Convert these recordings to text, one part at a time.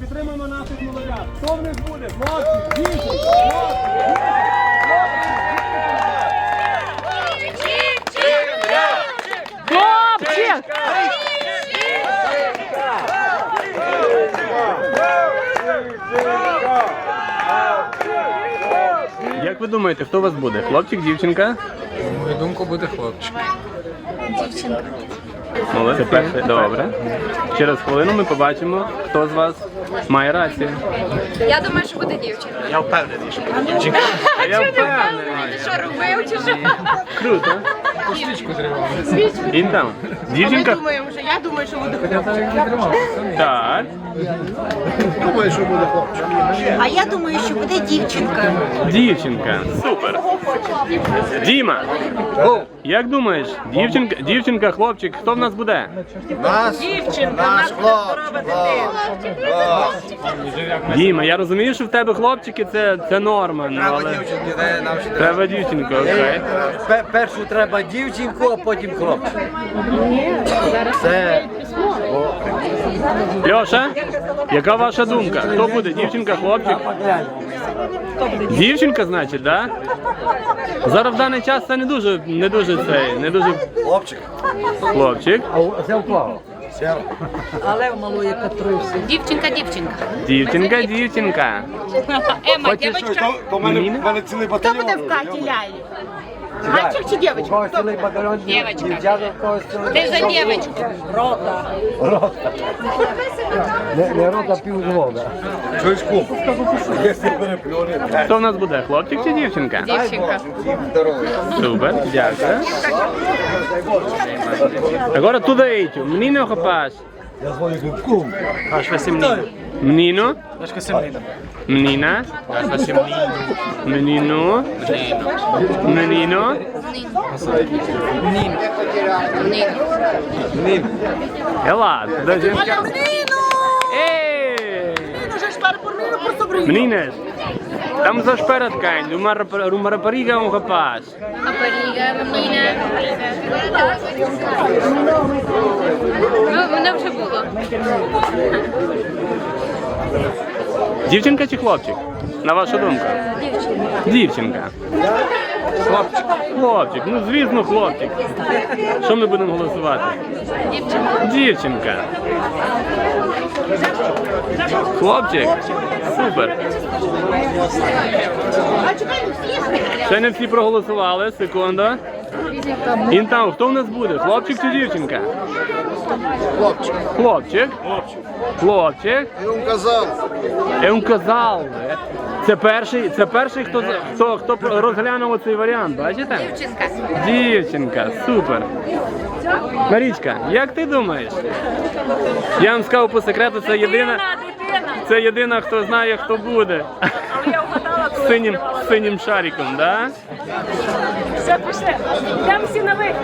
Підтримуємо, підтримуємо наших молодят. Хто в них буде? Хлопці, дівчинки, хлопці! Як ви думаєте, хто у вас буде? Хлопчик, дівчинка? Мою думку буде хлопчик. Молодці. Це перше. Добре. Через хвилину ми побачимо, хто з вас має рацію. Я думаю, що буде дівчинка. Я впевнений, що буде дівчинка. Я впевнений. Ти що робив чи що? Круто. Свічку. Він там. Дівчинка? Думаємо, що я думаю, що буде Я так не тримав. Так. А я думаю, що буде дівчинка. Дівчинка. Супер. Діма. Як думаєш, дівчинка, дівчинка, хлопчик, хто в нас буде? Нас. Дівчинка, Наш хлопчик. Діма, я розумію, що в тебе хлопчики це, це норма. Ну, але... дівчинки, де нам Треба дівчинку, окей. Пе- Першу треба дівчинку, а потім хлопчик. Це Льоша, яка ваша думка? Хто буде? Дівчинка, хлопчик? Дівчинка, значить, так? Да? Зараз в даний час це не дуже, не дуже цей, не дуже хлопчик. хлопчик. Дівчинка, дівчинка. Дівчинка, дівчинка. Ема, дівчинка. Міна? Хто буде в Каті лялі? Мальчик чи дівчинка? Дівчинка. Ти за дівчинку. Чуєш кум? Хто в нас буде? Хлопчик чи дівчинка? Дівчинка. Супер, дякую. Agora tudo aí, tio. Menino ou rapaz? Acho que vai ser menino. Menino? Acho que vai ser menino. Menina? Acho que vai ser menino. Menino? Menino? É lá, da gente. Olha, menino! Ei! Menino, já espera por mim ou por sobrinho? Meninas, estamos à espera de quem? De uma, rapa- uma rapariga ou um rapaz? Rapariга, menina. Вже. Дівчинка чи хлопчик? На вашу думку? Дівчинка. Хлопчик. Хлопчик, ну звісно, хлопчик. Що ми будемо голосувати? Дівчинка. Дівчинка. Хлопчик. Супер. Ще не всі проголосували. Секунду. Інтам, хто в нас буде? Хлопчик чи дівчинка? Хлопчик. Хлопчик. Хлопчик. Я вам казав. Я вам казав. Це перший, це перший, хто, хто, хто розглянув цей варіант, бачите? Дівчинка. Дівчинка, супер. Марічка, як ти думаєш? Я вам сказав по секрету, це єдина, це єдина, хто знає, хто буде. З синім, з синім шариком, да? Все, пішли. Йдемо всі на вихід.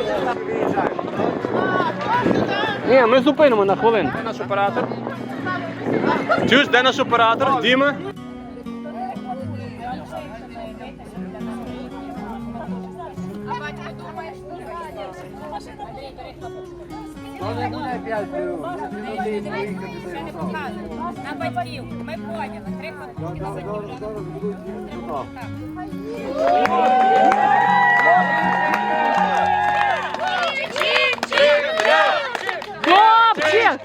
Ні, ми зупинимо на хвилину. Де наш оператор? Чуєш, де наш оператор? Діма? На батьків. Ми поняли. Три Хлопчик!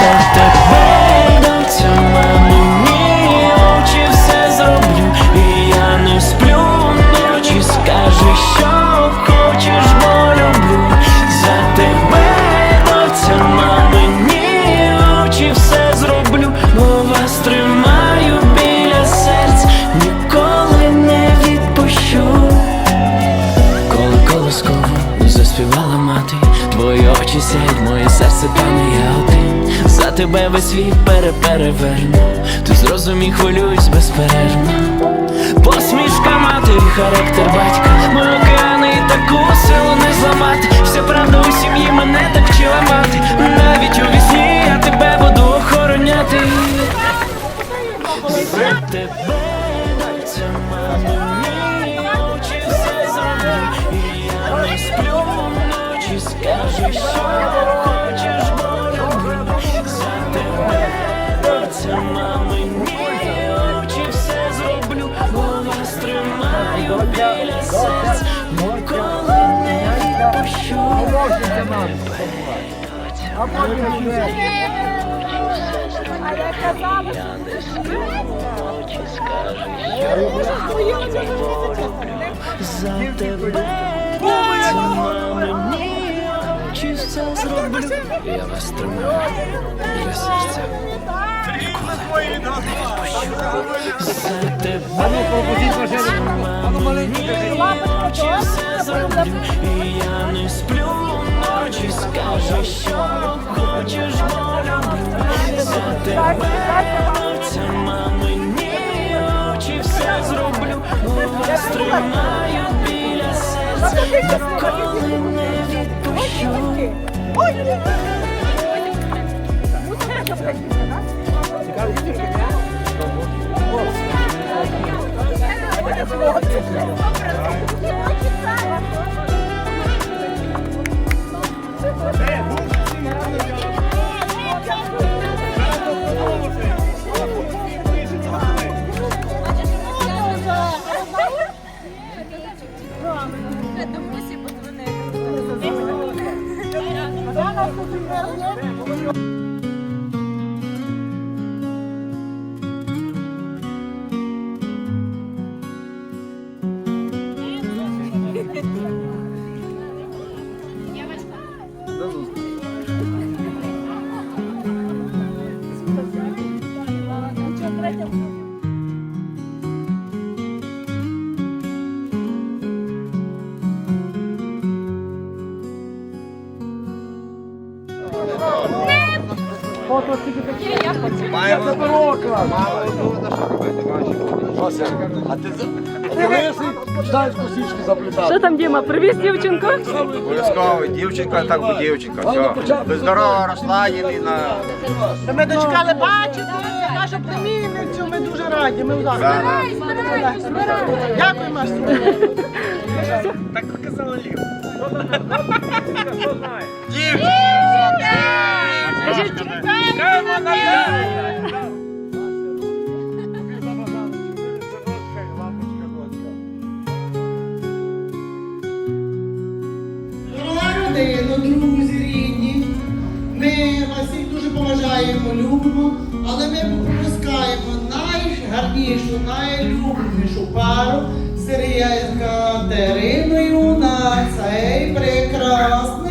За тебе очі моє серце тане я один. За тебе весь світ перепереверну, ти зрозумій, хвилююсь безперервно. Посмішка матері, характер батька, мої океани і таку силу не зламати. Вся правда у сім'ї мене так вчила мати. Навіть у вісні біля серця, ніколи не відпущу. А може ще скажеш, я не люблю За тебе ціна мені, все зроблю. Я вас тримаю біля серця. Ніколи не відпущу. За тебе чи все зроблю. І я не сплю ночі, скажи, що хочеш, бо люблю. За тебе ціна мені, очі все зроблю. Вас тримаю біля серця, ніколи не Ой, відпущу. Що там, Діма, привіз дівчинку? Обов'язково дівчинка, так би дівчинка. Все. Би здорова росла, єдина. Та Ми дочекали бачити нашу племінницю, ми дуже раді. Ми вдали. Дякую, Марсі. Дорога родина, друзі, рідні, ми вас всіх дуже поважаємо, любимо, але ми пропускаємо найгарнішу, найлюбнішу пару Сергія з Катериною на цей прекрасний